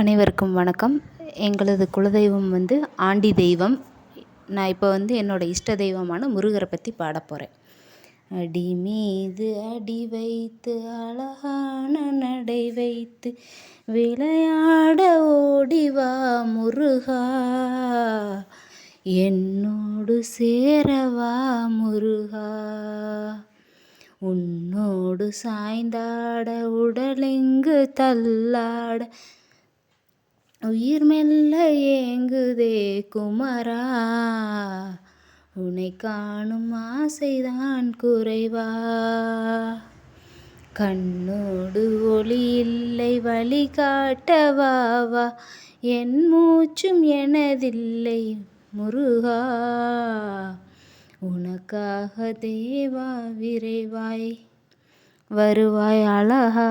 அனைவருக்கும் வணக்கம். எங்களது குலதெய்வம் வந்து ஆண்டி தெய்வம். நான் இப்போ வந்து என்னோடய இஷ்ட தெய்வமான முருகரை பற்றி பாட போகிறேன் அடி மீது அடி வைத்து அழகான நடை வைத்து விளையாட ஓடிவா முருகா. என்னோடு சேரவா முருகா. உன்னோடு சாய்ந்தாட உடலெங்கு தள்ளாட உயிர் மெல்ல ஏங்குதே குமரா. உன்னை காணும் ஆசைதான் குறைவா. கண்ணோடு ஒளி இல்லை வழி காட்டவாவா என் மூச்சும் எனதில்லை முருகா. உனக்காக தேவா விரைவாய் வருவாய் அழகா.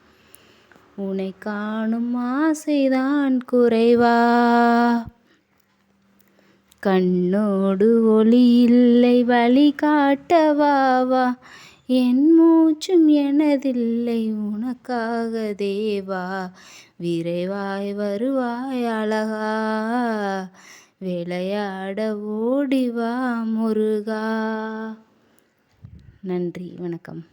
உனை காணும் ஆசைதான் குறைவா. கண்ணோடு ஒளி இல்லை வழி காட்டவாவா என் மூச்சும் எனதில்லை உனக்காக தேவா. விரைவாய் வருவாய் அழகா. விளையாட ஓடிவா முருகா. நன்றி வணக்கம்.